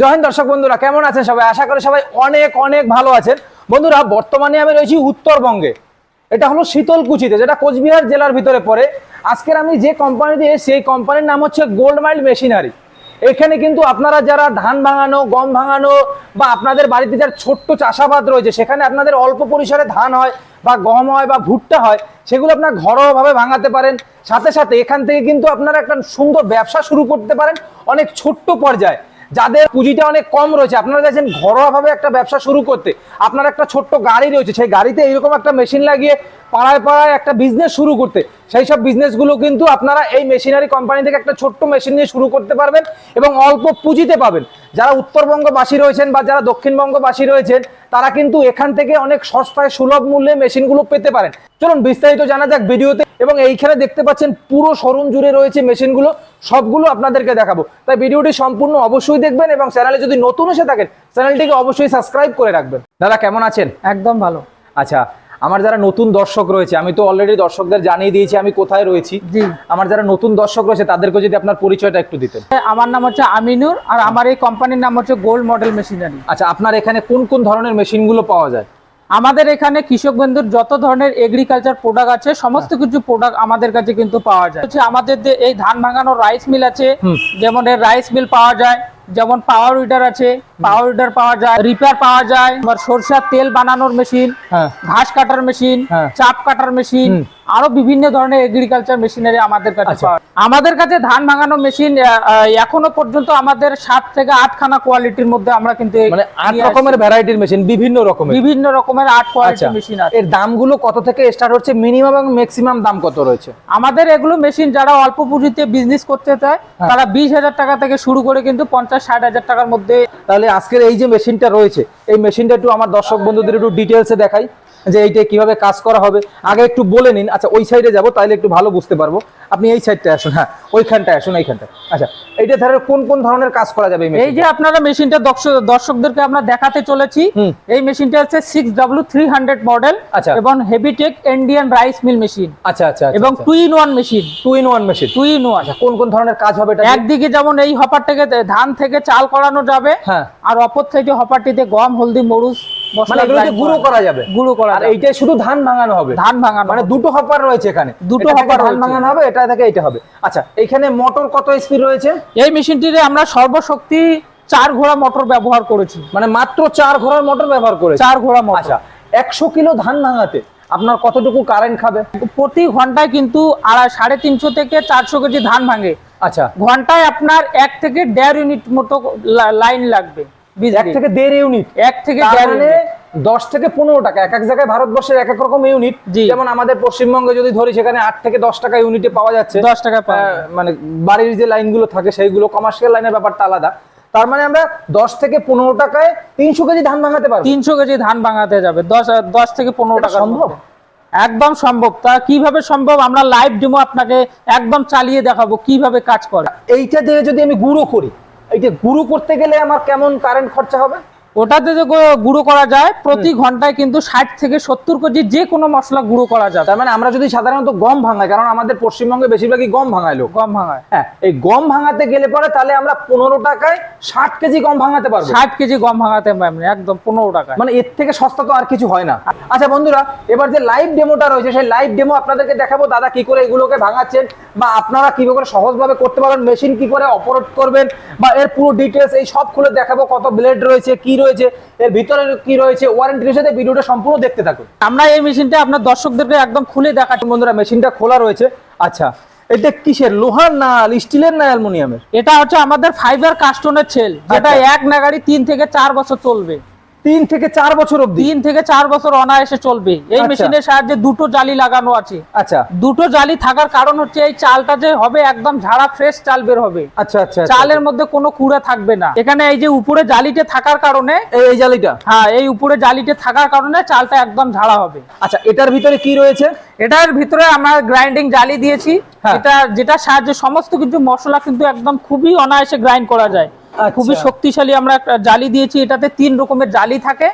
Join দর্শক বন্ধুরা, কেমন আছেন সবাই? আশা করি সবাই অনেক অনেক ভালো আছেন। বন্ধুরা, বর্তমানে আমি রয়েছি উত্তরবঙ্গে। এটা হলো শীতলকুচিতে, যেটা কোচবিহার জেলার ভিতরে পড়ে। আজকের আমি যে কোম্পানিতে এই কোম্পানির নাম হচ্ছে গোল্ড মাইল্ড মেশিনারি এখানে কিন্তু আপনারা যারা ধান ভাঙানো, গম ভাঙানো বা আপনাদের বাড়িতে যার ছোট্ট চাষাবাদ রয়েছে, সেখানে আপনাদের অল্প পরিসরে ধান হয় বা গম হয় বা ভুট্টা হয়, সেগুলো আপনার ঘরোয়াভাবে ভাঙাতে পারেন। সাথে সাথে এখান থেকে কিন্তু আপনারা একটা সুন্দর ব্যবসা শুরু করতে পারেন, অনেক ছোট্ট পর্যায়ে। যাদের পুঁজিটা অনেক কম রয়েছে, আপনারা চাইছেন ঘরোয়াভাবে একটা ব্যবসা শুরু করতে, আপনার একটা ছোট্ট গাড়ি রয়েছে, সেই গাড়িতে এইরকম একটা মেশিন লাগিয়ে পাড়ায় পাড়ায় একটা বিজনেস শুরু করতে, সেই সব বিজনেসগুলো কিন্তু আপনারা এই মেশিনারি কোম্পানি থেকে একটা ছোট্ট মেশিন নিয়ে শুরু করতে পারবেন এবং অল্প পুঁজিতে পাবেন। যারা উত্তরবঙ্গবাসী রয়েছেন বা যারা দক্ষিণবঙ্গবাসী রয়েছেন তারা কিন্তু এখান থেকে অনেক সস্তায় সুলভ মূল্যে মেশিনগুলো পেতে পারেন। চলুন বিস্তারিত জানা যাক ভিডিওতে এবং এইখানে দেখতে পাচ্ছেন পুরো শোরুম জুড়ে রয়েছে মেশিনগুলো সবগুলো আপনাদেরকে দেখাবো। তাই ভিডিওটি সম্পূর্ণ অবশ্যই দেখবেন এবং চ্যানেলে যদি নতুন এসে থাকেন চ্যানেলটিকে অবশ্যই সাবস্ক্রাইব করে রাখবেন। দাদা কেমন আছেন? একদম ভালো। আচ্ছা আমার যারা নতুন দর্শক রয়েছে আমি তো অলরেডি দর্শকদের জানিয়ে দিয়েছি আমি কোথায় রয়েছি। আমার যারা নতুন দর্শক রয়েছে তাদেরকে যদি আপনার পরিচয়টা একটু দিতেন। আমার নাম হচ্ছে আমিনুর আর আমার এই কোম্পানির নাম হচ্ছে গোল্ড মডেল মেশিনারি আচ্ছা আপনার এখানে কোন কোন ধরনের মেশিনগুলো পাওয়া যায়? আমাদের এখানে কৃষক বন্ধুর যত ধরনের এগ্রিকালচার প্রোডাক্ট আছে সমস্ত কিছু প্রোডাক্ট আমাদের কাছে কিন্তু পাওয়া যায়। হচ্ছে আমাদের যে এই ধান ভাঙানোর রাইস মিল আছে যেমন রাইস মিল পাওয়া যায় যেমন পাওয়ার উইডার আছে পাওয়ার উইডার পাওয়া যায় রিপেয়ার পাওয়া যায় আবার সরষার তেল বানানোর মেশিন হ্যাঁ ঘাস কাটার মেশিন হ্যাঁ। চাপ কাটার মেশিন। আরও বিভিন্ন ধরনের এগ্রিকালচার মেশিনারি আমাদের কাছে আচ্ছা। পাওয়া আমাদের কাছে ধান ভাঙানো মেশিন এখনও পর্যন্ত আমাদের সাত থেকে আটখানা কোয়ালিটির মধ্যে আমরা কিন্তু মানে আট রকমের ভ্যারাইটির মেশিন বিভিন্ন রকমের। বিভিন্ন রকমের আট আচ্ছা। কোয়ালিটির মেশিন আছে। এর দামগুলো কত থেকে স্টার্ট হচ্ছে? মিনিমাম এবং ম্যাক্সিমাম দাম কত রয়েছে? আমাদের এগুলো মেশিন যারা অল্প পুঁজিতে বিজনেস করতে চায় হ্যাঁ। তারা বিশ হাজার টাকা থেকে শুরু করে কিন্তু পঞ্চাশ ষাট হাজার টাকার মধ্যে তাহলে আজকের এই যে মেশিনটা রয়েছে এই মেশিনটা একটু আমার দর্শক বন্ধুদের একটু ডিটেলসে দেখাই। যে এইটা কীভাবে কাজ করা হবে? আগে একটু বলে নিন। আচ্ছা ওই সাইডে যাব তাহলে একটু ভালো বুঝতে পারব। আপনি এই সাইডটা আসুন হ্যাঁ ওইখানটায় আসুন এইখানটা আচ্ছা এইটা ধরে কোন কোন ধরনের কাজ করা যাবে এই যে আপনারা মেশিনটা দর্শক- দর্শকদেরকে আমরা দেখাতে চলেছি এই মেশিনটা হচ্ছে six W three hundred model আচ্ছা। এবং heavytech Indian rice mill machine আচ্ছা আচ্ছা এবং two in one machine two in one machine two in one আচ্ছা কোন কোন ধরনের কাজ হবে এটা একদিকে যেমন এই হপার থেকে ধান থেকে চাল করানো যাবে হ্যাঁ। আর অপর থেকে হপারটিতে গম হলদি মরুচ মশলা এগুলোকে গুঁড়ো করা যাবে। গুঁড়ো করা আর এইটাই শুধু ধান ভাঙানো হবে। ধান ভাঙানো মানে দুটো হপার রয়েছে এখানে। দুটো এটা ধান ভাঙানো হবে এটা থেকে এটা হবে। আচ্ছা এখানে মোটর কত স্পিড রয়েছে? এই মেশিনটিতে আমরা সর্বশক্তি চার ঘোড়া মোটর ব্যবহার করেছি। মানে মাত্র চার ঘোড়ার মোটর ব্যবহার করেছে। চার ঘোড়া মোটর। আচ্ছা একশো কিলো ধান ভাঙাতে আপনার কতটুকু কারেন্ট খাবে? প্রতি ঘন্টায় কিন্তু আড়াই সাড়ে তিনশো থেকে চারশো কেজি ধান ভাঙে। আচ্ছা। ঘন্টায় আপনার এক থেকে দেড় ইউনিট মতো লাইন লাগবে। এক। থেকে দেড় ইউনিট এক থেকে মানে দশ থেকে পনেরো টাকা। এক এক জায়গায় ভারতবর্ষের এক এক রকম ইউনিট। যেমন আমাদের পশ্চিমবঙ্গে যদি ধরি সেখানে আট থেকে দশ টাকা ইউনিটে পাওয়া যাচ্ছে। দশ টাকা মানে বাড়ির যে লাইনগুলো থাকে সেইগুলো কমার্শিয়াল লাইনের ব্যাপারটা আলাদা। তার মানে আমরা দশ থেকে পনেরো টাকায় তিনশো কেজি ধান ভাঙাতে পারব। তিনশো কেজি ধান ভাঙাতে যাবে। দশ দশ থেকে পনেরো টাকা সম্ভব? একদম সম্ভব। তা কীভাবে সম্ভব? আমরা লাইভ ডেমো আপনাকে একদম চালিয়ে দেখাবো কীভাবে কাজ করে। এইটা দিয়ে যদি আমি গুঁড়ো করি এইটা গুরু করতে গেলে আমার কেমন কারেন্ট খরচা হবে? ওটাতে যে গুঁড়ো করা যায় প্রতি ঘন্টায় কিন্তু ষাট থেকে সত্তর কেজি যে কোনো মশলা গুঁড়ো করা যায় তার মানে আমরা যদি সাধারণত গম ভাঙাই কারণ আমাদের পশ্চিমবঙ্গে বেশিরভাগই গম ভাঙায় লোক। গম ভাঙায়। হ্যাঁ এই গম ভাঙাতে গেলে পরে তাহলে আমরা পনেরো টাকায় ষাট কেজি গম ভাঙাতে পারব। ষাট কেজি গম ভাঙাতে পারবেন একদম পনেরো টাকা মানে এর থেকে সস্তা তো আর কিছু হয় না। আচ্ছা বন্ধুরা এবার যে লাইভ ডেমোটা রয়েছে সেই লাইভ ডেমো আপনাদেরকে দেখাবো দাদা কি করে এগুলোকে ভাঙাচ্ছেন বা আপনারা কি করে সহজভাবে করতে পারবেন মেশিন কি করে অপারেট করবেন বা এর পুরো ডিটেলস এই সব খুলে দেখাবো কত ব্লেড রয়েছে কি রয়েছে এর ভিতরে কি রয়েছে ওয়ারেন্টির সাথে ভিডিওটা সম্পূর্ণ দেখতে থাকুন। আমরা এই মেশিনটা আপনার দর্শকদেরকে একদম খুলে দেখাচ্ছি। বন্ধুরা মেশিনটা খোলা রয়েছে। আচ্ছা এটা কিসের? লোহার না স্টিলের না অ্যালুমিনিয়ামের? এটা হচ্ছে আমাদের ফাইবার কাস্টনের ছেল যেটা আচ্ছা। এক নাগাড়ি তিন থেকে চার বছর চলবে। তিন থেকে চার বছর অবধি? তিন থেকে চার বছর অনায়াসে চলবে। এই আচ্ছা। মেশিনের সাহায্যে দুটো জালি লাগানো আছে। আচ্ছা। দুটো জালি থাকার কারণ হচ্ছে এই চালটা যে হবে একদম ঝাড়া ফ্রেশ চাল বের হবে। আচ্ছা আচ্ছা আচ্ছা। চালের মধ্যে কোনো কুড়া থাকবে না। এখানে এই যে উপরে জালিতে থাকার কারণে এই এই জালিটা? হ্যাঁ এই উপরে জালিতে থাকার কারণে চালটা একদম ঝাড়া হবে। আচ্ছা এটার ভিতরে কি রয়েছে? এটার ভিতরে আমরা গ্রাইন্ডিং জালি দিয়েছি। হ্যাঁ। এটা যেটা সাহায্যে সমস্ত কিছু মশলা কিন্তু একদম খুবই অনায়াসে গ্রাইন্ড করা যায়। খুবই শক্তিশালী আমরা একটা জালি দিয়েছি এটাতে তিন রকমের জালি থাকে।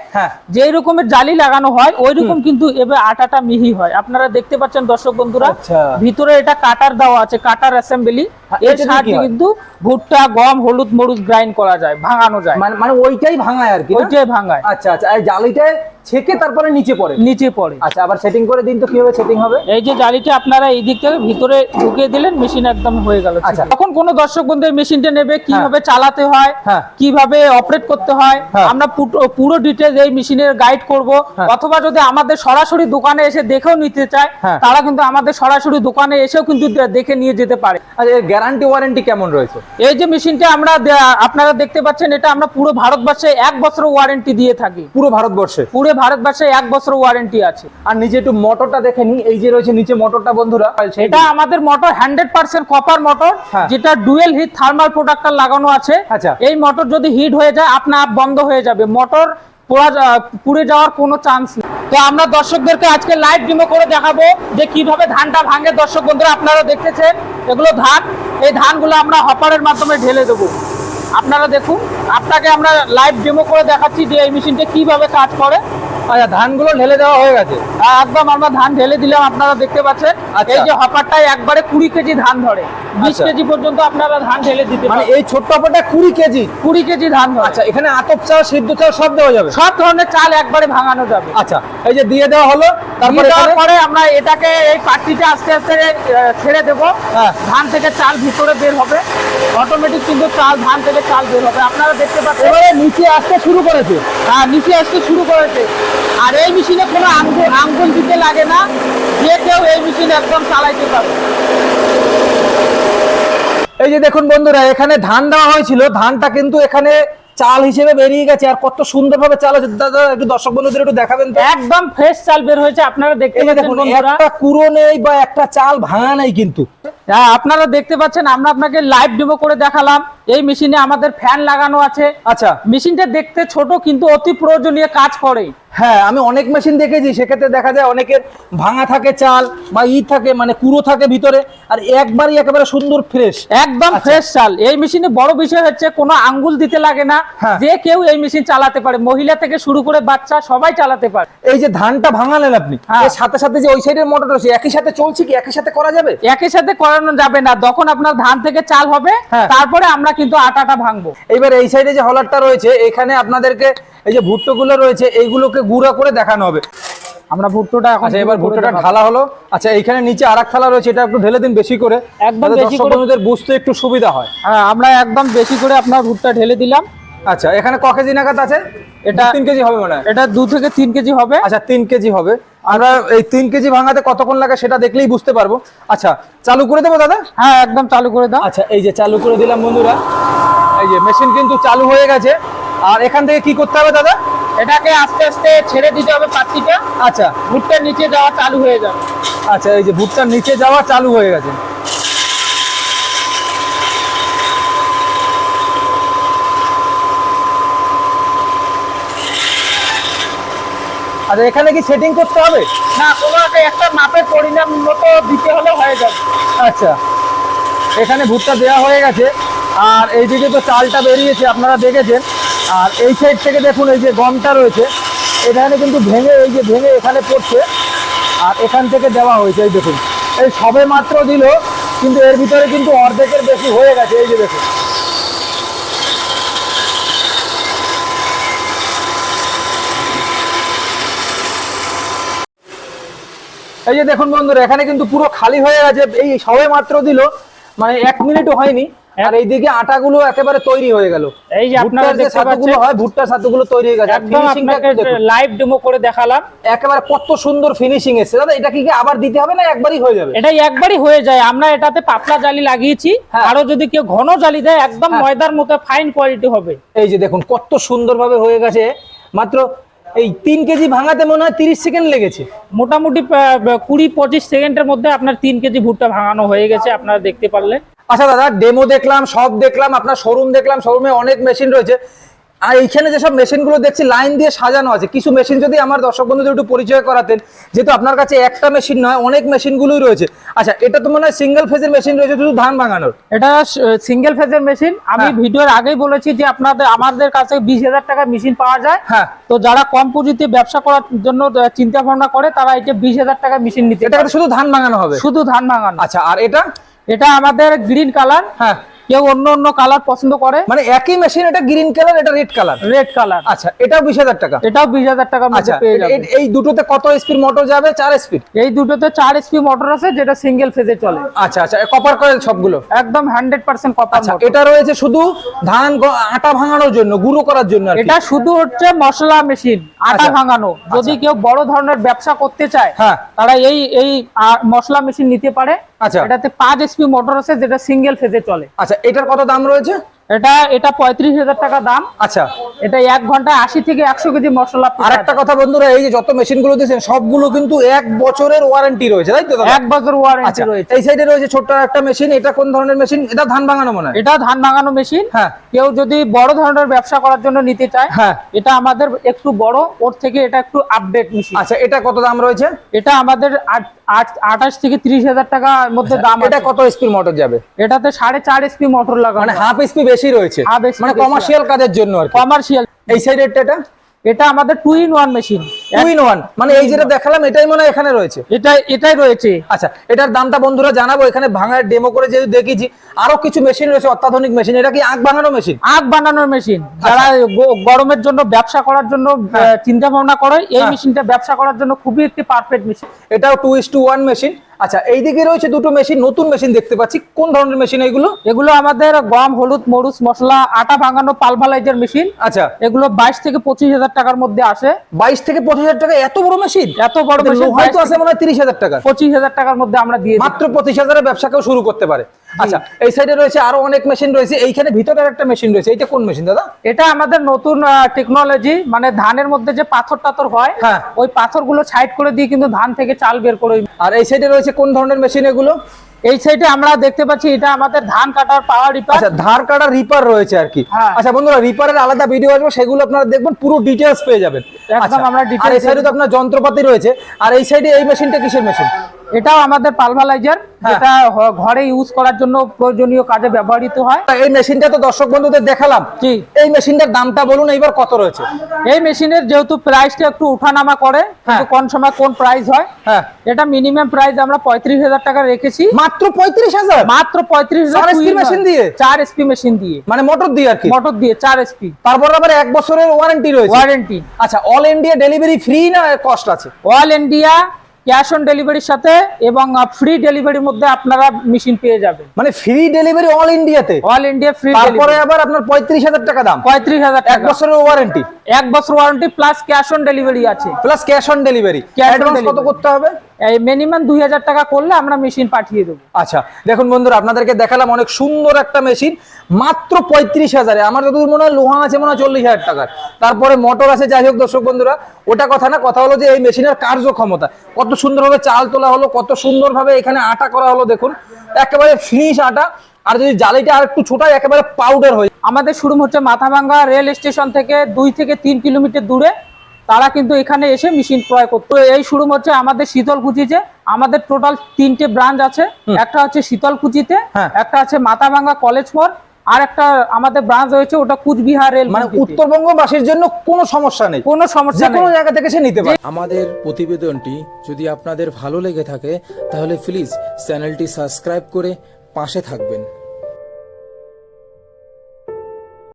যে যেই রকমের জালি লাগানো হয় ওই রকম কিন্তু এবার আটাটা মিহি হয়। আপনারা দেখতে পাচ্ছেন দর্শক বন্ধুরা আচ্ছা। ভিতরে এটা কাটার দেওয়া আছে কাটার অ্যাসেম্বলি হ্যাঁ, এর সাহায্যে কিন্তু ভুট্টা গম হলুদ মরুদ গ্রাইন্ড করা যায় ভাঙানো যায়। মানে মানে ওইটাই ভাঙায় আর কি ওইটাই ভাঙায়। আচ্ছা আচ্ছা। জালিটা জালিটায় ছেকে তারপরে নিচে পড়ে নিচে পড়ে আচ্ছা আবার সেটিং করে দিন তো কীভাবে সেটিং হবে এই যে জালিটা আপনারা এই দিক থেকে ভিতরে ঢুকিয়ে দিলেন মেশিন একদম হয়ে গেল আচ্ছা। তখন কোন দর্শক বন্ধু এই মেশিনটা নেবে কীভাবে চালাতে হয় হ্যাঁ। কীভাবে অপারেট করতে হয় হ্যাঁ। আমরা পুরো- ডিটেলস এই মেশিনের গাইড করব হ্যাঁ। অথবা যদি আমাদের সরাসরি দোকানে এসে দেখেও নিতে চায় হ্যাঁ। তারা কিন্তু আমাদের সরাসরি দোকানে এসেও কিন্তু দেখে নিয়ে যেতে পারে আচ্ছা এর গ্যারান্টি ওয়ারেন্টি কেমন রয়েছে এই যে মেশিনটা আমরা আপনারা দেখতে পাচ্ছেন এটা আমরা পুরো ভারতবর্ষে এক বছর ওয়ারেন্টি দিয়ে থাকি পুরো ভারতবর্ষে পুরো ভারতবর্ষে এক বছর ওয়ারেন্টি আছে। আর নিচে একটু মোটরটা দেখে নি এই যে রয়েছে নিচে মোটরটা বন্ধুরা এটা আমাদের motor hundred percent copper motor. যেটা ডুয়েল হিট থার্মাল প্রোডাক্টর লাগানো আছে। আচ্ছা। এই মোটর যদি হিট হয়ে যায় আপনা আপ বন্ধ হয়ে যাবে। মোটর পুড়ে যাওয়ার কোনো চান্স নেই। তো আমরা দর্শকদেরকে আজকে লাইভ ডেমো করে দেখাবো যে কীভাবে ধানটা ভাঙে। দর্শক বন্ধুরা আপনারা দেখতেছেন এগুলো ধান। এই ধানগুলো আমরা হপারের মাধ্যমে ঢেলে দেবো। আপনারা দেখুন আপনাকে আমরা লাইভ ডেমো করে দেখাচ্ছি যে এই মেশিনটা কীভাবে কাজ করে। আচ্ছা ধানগুলো ঢেলে দেওয়া হয়ে গেছে। একদম আমরা ধান ঢেলে দিলাম আপনারা দেখতে পাচ্ছেন। আচ্ছা। এই যে হপারটাই একবারে কুড়ি কেজি ধান ধরে। বিশ আচ্ছা। কেজি পর্যন্ত আপনারা ধান ঢেলে দিতে মানে এই ছোট্ট অপারটা কুড়ি কেজি? কুড়ি কেজি ধান ধরে। আচ্ছা এখানে আতপ চাল সিদ্ধ চাল সব দেওয়া যাবে? সব ধরনের চাল একবারে ভাঙানো যাবে। আচ্ছা এই যে দিয়ে দেওয়া হলো তারপরে পরে আমরা এটাকে এই পাট্টিটা আস্তে আস্তে ছেড়ে দেব। হ্যাঁ। ধান থেকে চাল ভিতরে বের হবে। অটোমেটিক কিন্তু চাল ধান থেকে চাল বের হবে। আপনারা দেখতে পাচ্ছেন নিচে আসতে শুরু করেছে। হ্যাঁ নিচে আসতে শুরু করেছে। আর এই মেশিনে কোনো আঙ্গুল আঙ্গুল দিতে লাগে না। যে কেউ এই মেশিন একদম চালাইতে পারে। এই যে দেখুন বন্ধুরা এখানে ধান দেওয়া হয়েছিল। ধানটা কিন্তু এখানে চাল হিসেবে বেরিয়ে গেছে। আর কত সুন্দরভাবে চাল হচ্ছে দাদা একটু দর্শক বন্ধুদের একটু দেখাবেন একদম ফ্রেশ চাল বের হয়েছে। আপনারা দেখতে পাচ্ছেন বন্ধুরা। একটা কুড়ো নেই বা একটা চাল ভাঙা নেই কিন্তু। হ্যাঁ আপনারা দেখতে পাচ্ছেন আমরা আপনাকে লাইভ ডেমো করে দেখালাম। এই মেশিনে আমাদের ফ্যান লাগানো আছে। আচ্ছা। মেশিনটা দেখতে ছোট কিন্তু অতি প্রয়োজনীয় কাজ করে। হ্যাঁ আমি অনেক মেশিন দেখেছি সেক্ষেত্রে দেখা যায় অনেকের ভাঙা থাকে চাল বা ই থাকে মানে কুড়ো থাকে ভিতরে আর একবারই একেবারে সুন্দর ফ্রেশ একদম আচ্ছা। ফ্রেশ চাল। এই মেশিনে বড় বিষয় হচ্ছে কোনো আঙ্গুল দিতে লাগে না। হ্যাঁ। যে কেউ এই মেশিন চালাতে পারে। মহিলা থেকে শুরু করে বাচ্চা সবাই চালাতে পারে। এই যে ধানটা ভাঙালেন আপনি হ্যাঁ। সাথে সাথে যে ওই সাইডের মোটর রয়েছে একই সাথে চলছে কি একই সাথে করা যাবে? একই সাথে করানো যাবে না। যখন আপনার ধান থেকে চাল হবে হ্যাঁ। তারপরে আমরা কিন্তু আটাটা ভাঙবো। এইবার এই সাইডে যে হলারটা রয়েছে এখানে আপনাদেরকে এই যে ভুট্টোগুলো রয়েছে এইগুলোকে গুঁড়া করে দেখানো হবে। আমরা ভুট্টোটা এখন আচ্ছা এবার ভুট্টোটা ঢালা হলো। আচ্ছা এইখানে নিচে আরেক থালা রয়েছে এটা একটু ঢেলে দিন বেশি করে। একদম বেশি করে। বন্ধুদের বুঝতে একটু সুবিধা হয়। হ্যাঁ আমরা একদম বেশি করে আপনার ভুট্টা ঢেলে দিলাম। আচ্ছা এখানে ক কেজি নাগাদ আছে? এটা এটা- তিন কেজি হবে মনে হয়। এটা দু থেকে তিন কেজি হবে। আচ্ছা তিন কেজি হবে। আমরা এই তিন কেজি ভাঙাতে কতক্ষণ লাগে সেটা দেখলেই বুঝতে পারব। আচ্ছা চালু করে দেবো দাদা? হ্যাঁ একদম চালু করে দাও। আচ্ছা এই যে চালু করে দিলাম বন্ধুরা। এই যে মেশিন কিন্তু চালু হয়ে গেছে। আর এখান থেকে কি করতে হবে দাদা? এটাকে আস্তে আস্তে ছেড়ে দিতে হবে পাত্রিটা। আচ্ছা। ভুট্টার নিচে যাওয়া চালু হয়ে যাবে। আচ্ছা এই যে ভুট্টার নিচে যাওয়া চালু হয়ে গেছে। আচ্ছা এখানে কি সেটিং করতে হবে? না কোনো একটা একটা মাপের পরিণাম মতো দিতে হলে হয়ে যাবে। আচ্ছা। এখানে ভুট্টা দেওয়া হয়ে গেছে। আর এইদিকে তো চালটা বেরিয়েছে আপনারা দেখেছেন। আর এই সাইড থেকে দেখুন এই যে গমটা রয়েছে এখানে কিন্তু ভেঙে এই যে ভেঙে এখানে পড়ছে। আর এখান থেকে দেওয়া হয়েছে এই দেখুন। এই সবে মাত্র দিল কিন্তু এর ভিতরে কিন্তু অর্ধেকের বেশি হয়ে গেছে এই যে দেখুন। এই যে দেখুন বন্ধুরা এখানে কিন্তু পুরো খালি হয়ে গেছে। এই সবে মাত্র দিল মানে এক মিনিটও হয়নি। আর এইদিকে আটাগুলো একেবারে তৈরি হয়ে গেল। এই যে আপনারা যে দেখতে পাচ্ছেন হয় ভুট্টার ছাতুগুলো তৈরি হয়ে গেছে। একদম আপনাকে লাইভ ডেমো করে দেখালাম। একেবারে কত সুন্দর ফিনিশিং এসেছে। দাদা এটা কি কি আবার দিতে হবে না একবারই হয়ে যাবে? এটাই একবারই হয়ে যায়। আমরা এটাতে পাতলা জালি লাগিয়েছি। হ্যাঁ। আরও যদি কেউ ঘন জালি দেয় একদম হ্যাঁ। ময়দার মতো ফাইন কোয়ালিটি হবে। এই যে দেখুন কত সুন্দরভাবে হয়ে গেছে। মাত্র এই তিন কেজি ভাঙাতে মনে হয় তিরিশ সেকেন্ড লেগেছে। মোটামুটি কুড়ি পঁচিশ সেকেন্ডের মধ্যে আপনার তিন কেজি ভুট্টা ভাঙানো হয়ে গেছে আপনারা দেখতে পারলে আচ্ছা দাদা ডেমো দেখলাম সব দেখলাম আপনার শোরুম দেখলাম শোরুমে অনেক মেশিন রয়েছে। আর এইখানে যেসব মেশিনগুলো দেখছি লাইন দিয়ে সাজানো আছে। কিছু মেশিন যদি আমার দর্শক বন্ধুদের একটু পরিচয় করাতেন যেহেতু আপনার কাছে একটা মেশিন নয় অনেক মেশিনগুলোই রয়েছে। আচ্ছা এটা তো মনে হয় সিঙ্গেল ফেজের মেশিন রয়েছে শুধু ধান ভাঙানোর। এটা সিঙ্গেল ফেজের মেশিন। আমি হ্যাঁ। ভিডিওর আগেই বলেছি যে আপনাদের আমাদের কাছে বিশ হাজার টাকা মেশিন পাওয়া যায়। হ্যাঁ। তো যারা কম পুঁজিতে ব্যবসা করার জন্য চিন্তা ভাবনা করে তারা এটা বিশ হাজার টাকা মেশিন নিতে এটা শুধু ধান ভাঙানো হবে? শুধু ধান ভাঙানো। আচ্ছা আর এটা? এটা আমাদের গ্রিন কালার হ্যাঁ। কেউ অন্য অন্য কালার পছন্দ করে? মানে একই মেশিন এটা গ্রিন কালার এটা রেড কালার রেড কালার আচ্ছা এটাও বিশ হাজার টাকা? এটাও বিশ হাজার মধ্যে আচ্ছা এই দুটোতে কত স্পিড মোটর যাবে? চার স্পিড এই দুটোতে চার এসপি মোটর আছে যেটা সিঙ্গেল ফেজে চলে। আচ্ছা আচ্ছা কপার কয়েল সবগুলো? একদম হান্ড্রেড পার্সেন্ট কপার আচ্ছা এটা রয়েছে শুধু ধান আটা ভাঙানোর জন্য গুঁড়ো করার জন্য এটা শুধু হচ্ছে মশলা মেশিন আটা আচ্ছা। ভাঙানো। যদি কেউ বড় ধরনের ব্যবসা করতে চায় হ্যাঁ। তারা এই এই মশলা মেশিন নিতে পারে। আচ্ছা। এটাতে পাঁচ এসপি মোটর আছে যেটা সিঙ্গেল ফেজে চলে আচ্ছা এটার কত দাম রয়েছে এটা এটা পঁয়ত্রিশ হাজার টাকা দাম। আচ্ছা। এটা এক ঘন্টায় আশি থেকে একশো কেজি মশলা আর একটা কথা বন্ধুরা এই যে যত মেশিনগুলো দিয়েছেন সবগুলো কিন্তু এক বছরের ওয়ারেন্টি রয়েছে তাই তো এক বছর ওয়ারেন্টি আচ্ছা রয়েছে। এই সাইডে রয়েছে ছোট্ট একটা মেশিন এটা কোন ধরনের মেশিন এটা ধান ভাঙানো মনে হয়? এটা ধান ভাঙানো মেশিন হ্যাঁ। কেউ যদি বড় ধরনের ব্যবসা করার জন্য নিতে চায় হ্যাঁ। এটা আমাদের একটু বড় ওর থেকে এটা একটু আপডেট মেশিন আচ্ছা এটা কত দাম রয়েছে? এটা আমাদের আঠাশ থেকে ত্রিশ হাজার টাকার মধ্যে দাম এটা কত স্পিড মোটর যাবে? এটাতে সাড়ে চার এসপি মোটর লাগানো মানে হাফ স্পি বেশি রয়েছে। মানে কমার্শিয়াল কাজের জন্য আর কমার্শিয়াল এই সাইডের এটা? এটা আমাদের two in one machine two in one মানে এই যেটা দেখালাম এটাই মনে হয় এখানে রয়েছে। এটা এটাই রয়েছে। আচ্ছা এটার দামটা বন্ধুরা জানাব। এখানে ভাঙার ডেমো করে যেহেতু দেখেছি আরও কিছু মেশিন রয়েছে অত্যাধুনিক মেশিন এটা কি আখ ভাঙানো মেশিন আখ বানানোর মেশিন যারা গরমের জন্য ব্যবসা করার জন্য হ্যাঁ। চিন্তা ভাবনা করে এই হ্যাঁ। মেশিনটা ব্যবসা করার জন্য খুবই একটি পারফেক্ট মেশিন এটাও two is two one machine আচ্ছা এইদিকে রয়েছে দুটো মেশিন নতুন মেশিন দেখতে পাচ্ছি। কোন ধরনের মেশিন এগুলো? এগুলো আমাদের গম হলুদ মরুচ মশলা আটা ভাঙানো পালভালাইজার মেশিন আচ্ছা। এগুলো বাইশ থেকে পঁচিশ হাজার টাকার মধ্যে আসে। বাইশ থেকে পঁচিশ হাজার টাকা এত বড় মেশিন এত বড় মেশিন হয়তো আছে মনে হয় তিরিশ হাজার টাকা। পঁচিশ হাজার টাকার মধ্যে আমরা দিয়ে মাত্র পঁচিশ হাজারের ব্যবসা কেউ শুরু করতে পারে। আচ্ছা এই সাইডে রয়েছে আরও অনেক মেশিন রয়েছে। এইখানে ভিতরে একটা মেশিন রয়েছে। এইটা কোন মেশিন দাদা? এটা আমাদের নতুন টেকনোলজি মানে ধানের মধ্যে যে পাথর টাথর হয় হ্যাঁ। ওই পাথরগুলো সাইড করে দিয়ে কিন্তু ধান থেকে চাল বের করে আর এই সাইডে রয়েছে কোন ধরনের মেশিন এগুলো? এই সাইডে আমরা দেখতে পাচ্ছি এটা আমাদের ধান কাটার পাওয়ার রিপার আচ্ছা ধার কাটা রিপার রয়েছে আর কি। হ্যাঁ। আচ্ছা বন্ধুরা রিপারের আলাদা ভিডিও আসবে সেগুলো আপনারা দেখবেন পুরো ডিটেলস পেয়ে যাবেন। একদম আচ্ছা, আমরা details এই সাইডে তো আপনার যন্ত্রপাতি রয়েছে। আর এই সাইডে এই মেশিনটা কিসের মেশিন এটাও আমাদের পালভালাইজার হ্যাঁ। যেটা ঘরে ইউজ করার জন্য প্রয়োজনীয় কাজে ব্যবহৃত হয়। এই মেশিনটা তো দর্শক বন্ধুদের দেখালাম। জি। এই মেশিনটার দামটা বলুন এইবার কত রয়েছে? এই মেশিনের যেহেতু প্রাইসটা একটু উঠানামা করে কিন্তু কোন সময় কোন প্রাইস হয় হ্যাঁ। এটা মিনিমাম প্রাইস আমরা পঁয়ত্রিশ হাজার টাকা রেখেছি। মাত্র পঁয়ত্রিশ হাজার? মাত্র পঁয়ত্রিশ হাজার মেশিন দিয়ে? চার এসপি মেশিন দিয়ে। মানে মোটর দিয়ে আর কি? মোটর দিয়ে চার এসপি তারপর আবার এক বছরের ওয়ারেন্টি রয়েছে। ওয়ারেন্টি আচ্ছা অল ইন্ডিয়া ডেলিভারি ফ্রি না কস্ট আছে? অল ইন্ডিয়া ক্যাশ অন ডেলিভারির সাথে এবং ফ্রি ডেলিভারির মধ্যে আপনারা মেশিন পেয়ে যাবেন। মানে ফ্রি ডেলিভারি অল ইন্ডিয়াতে অল ইন্ডিয়া ফ্রি তারপরে আবার আপনার পঁয়ত্রিশ হাজার টাকা দাম। পঁয়ত্রিশ হাজার এক বছরের ওয়ারেন্টি এক বছর warranty plus cash on delivery আছে। Plus cash on delivery advance কত করতে হবে? এই মিনিমাম দুই হাজার টাকা করলে আমরা মেশিন পাঠিয়ে দেবো। আচ্ছা দেখুন বন্ধুরা আপনাদেরকে দেখালাম অনেক সুন্দর একটা মেশিন মাত্র পঁয়ত্রিশ হাজারে। আমার যতদূর মনে হয় লোহা আছে মনে হয় চল্লিশ হাজার টাকার। তারপরে মোটর আছে। যাই হোক দর্শক বন্ধুরা ওটা কথা না কথা হলো যে এই মেশিনের কার্যক্ষমতা। কত সুন্দরভাবে চাল তোলা হলো কত সুন্দরভাবে এখানে আটা করা হলো দেখুন। একেবারে ফিনিশ আটা। আর যদি জালিটা আর একটু ছোটায় একেবারে পাউডার হয়ে আমাদের শোরুম হচ্ছে মাথাভাঙ্গা রেল স্টেশন থেকে দুই থেকে তিন কিলোমিটার দূরে। তারা কিন্তু এখানে এসে মেশিন ক্রয় করতো। এই শোরুম হচ্ছে আমাদের শীতলকুচিতে আমাদের টোটাল তিনটে ব্রাঞ্চ আছে। একটা হচ্ছে শীতলকুচিতে হ্যাঁ। একটা আছে মাথাভাঙ্গা কলেজ মোড় আর একটা আমাদের ব্রাঞ্চ রয়েছে ওটা কুচবিহার রেল মানে। উত্তরবঙ্গবাসীর জন্য কোনো সমস্যা নেই। কোনো সমস্যা কোনো জায়গা থেকে সে নিতে পারে। আমাদের প্রতিবেদনটি যদি আপনাদের ভালো লেগে থাকে তাহলে প্লিজ চ্যানেলটি সাবস্ক্রাইব করে পাশে থাকবেন।